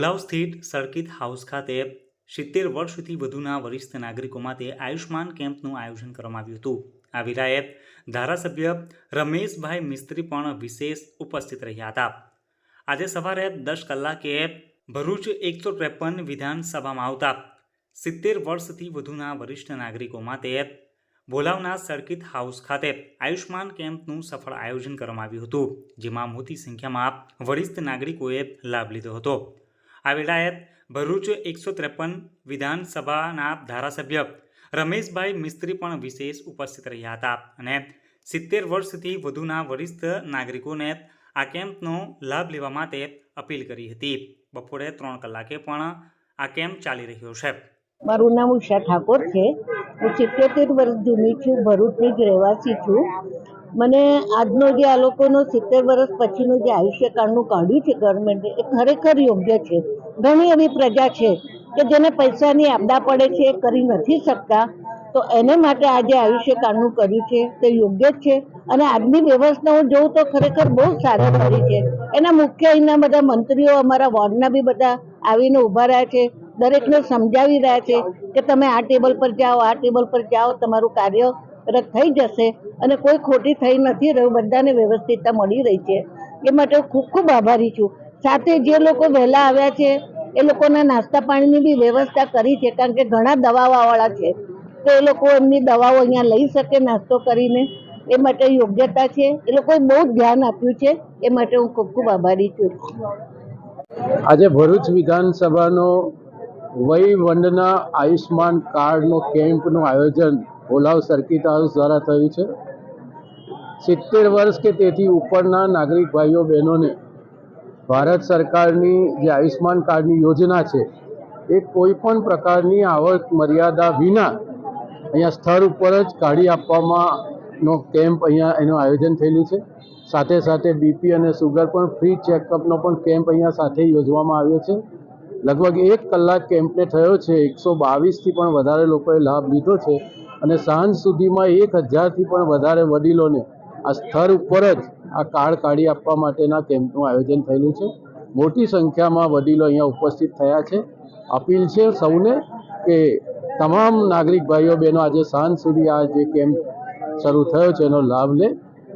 ભોલાવ સ્થિત circuit house ખાતે સિત્તેર વર્ષથી વધુના વરિષ્ઠ નાગરિકો માટે આયુષ્માન કેમ્પનું આયોજન કરવામાં આવ્યું હતું. આ વિરાએ ધારાસભ્ય રમેશભાઈ મિસ્ત્રી પણ વિશેષ ઉપસ્થિત રહ્યા હતા. આજે સવારે દસ કલાકે ભરૂચ એકસો ત્રેપન વિધાનસભામાં આવતા સિત્તેર વર્ષથી વધુના વરિષ્ઠ નાગરિકો માટે ભોલાવના સર્કિટ હાઉસ ખાતે આયુષ્માન કેમ્પનું સફળ આયોજન કરવામાં આવ્યું હતું, જેમાં મોટી સંખ્યામાં વરિષ્ઠ નાગરિકોએ લાભ લીધો હતો. આ વેળાએ ભરૂચ એકસો ત્રેપન વિધાનસભાના ધારાસભ્ય રમેશભાઈ મિસ્ત્રી પણ વિશેષ ઉપસ્થિત રહ્યા હતા અને સિત્તેર વર્ષથી વધુના વરિષ્ઠ નાગરિકોને આ કેમ્પનો લાભ લેવા માટે અપીલ કરી હતી. બપોરે ત્રણ કલાકે પણ આ કેમ્પ ચાલી રહ્યો છે. મારું નામ ઉષા ઠાકોર છે. હું સિત્તેર વર્ષ જૂની છું. ભરૂચની જ રહેવાસી છું. મને આજનો જે આ લોકોનો સિત્તેર વર્ષ પછીનું જે આયુષ્ય કાર્ડનું કાઢ્યું છે ગવર્મેન્ટે એ ખરેખર યોગ્ય છે. ઘણી એવી પ્રજા છે કે જેને પૈસાની આપદા પડે છે, એ કરી નથી શકતા. તો એને માટે આજે આયુષ્ય કાર્ડનું કર્યું છે, તે યોગ્ય જ છે. અને આજની વ્યવસ્થા હું જોઉં તો ખરેખર બહુ સારી કરી છે. એના મુખ્ય અહીંના બધા મંત્રીઓ અમારા વોર્ડના બી બધા આવીને ઊભા રહ્યા છે. દરેકને સમજાવી રહ્યા છે કે તમે આ ટેબલ પર જાઓ, આ ટેબલ પર જાઓ, તમારું કાર્ય રદ થઈ જશે અને કોઈ ખોટી થઈ નથી રહ્યું, બધાને વ્યવસ્થિતતા મળી રહી છે. એ માટે હું ખૂબ ખૂબ આભારી છું. સાથે જે લોકો વહેલા આવ્યા છે, એ લોકોના નાસ્તા પાણીની બી વ્યવસ્થા કરી છે, કારણ કે ઘણા દવાવાળા છે. તો એ લોકો એમની દવાઓ અહીંયા લઈ શકે નાસ્તો કરીને. એ માટે યોગ્યતા છે. એ લોકોએ બહુ ધ્યાન આપ્યું છે. એ માટે હું ખૂબ ખૂબ આભારી છું. આજે ભરૂચ વિધાનસભાનો વય વંદના આયુષ્માન કાર્ડનો કેમ્પનું આયોજન ઓલાવ સર્કિટ હાઉસ દ્વારા થયું છે. સિત્તેર વર્ષ કે તેથી ઉપરના નાગરિક ભાઈઓ, બહેનોને ભારત સરકારની જે આયુષ્માન કાર્ડની યોજના છે, એ કોઈપણ પ્રકારની આવક મર્યાદા વિના અહીંયા સ્થળ ઉપર જ કાઢી આપવામાંનો કેમ્પ અહીંયા એનું આયોજન થયેલું છે. સાથે સાથે બીપી અને સુગર પણ ફ્રી ચેકઅપનો પણ કેમ્પ અહીંયા સાથે યોજવામાં આવ્યો છે. લગભગ એક કલાક કેમ્પને થયો છે. એકસો બાવીસથી પણ વધારે લોકોએ લાભ લીધો છે. અને સાંજ સુધીમાં એક હજારથી પણ વધારે વડીલોને આ સ્થળ ઉપર જ આ કાર્ડ કાઢી આપવા માટેના કેમ્પનું આયોજન થયેલું છે. મોટી સંખ્યામાં વડીલો અહીંયા ઉપસ્થિત થયા છે. અપીલ છે સૌને કે તમામ નાગરિક ભાઈઓ બહેનો આજે સાંજ સુધી આ જે કેમ્પ શરૂ થયો છે એનો લાભ લે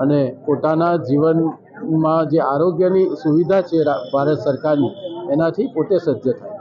અને પોતાના જીવનમાં જે આરોગ્યની સુવિધા છે ભારત સરકારની, એનાથી પોતે સજ્જ થાય.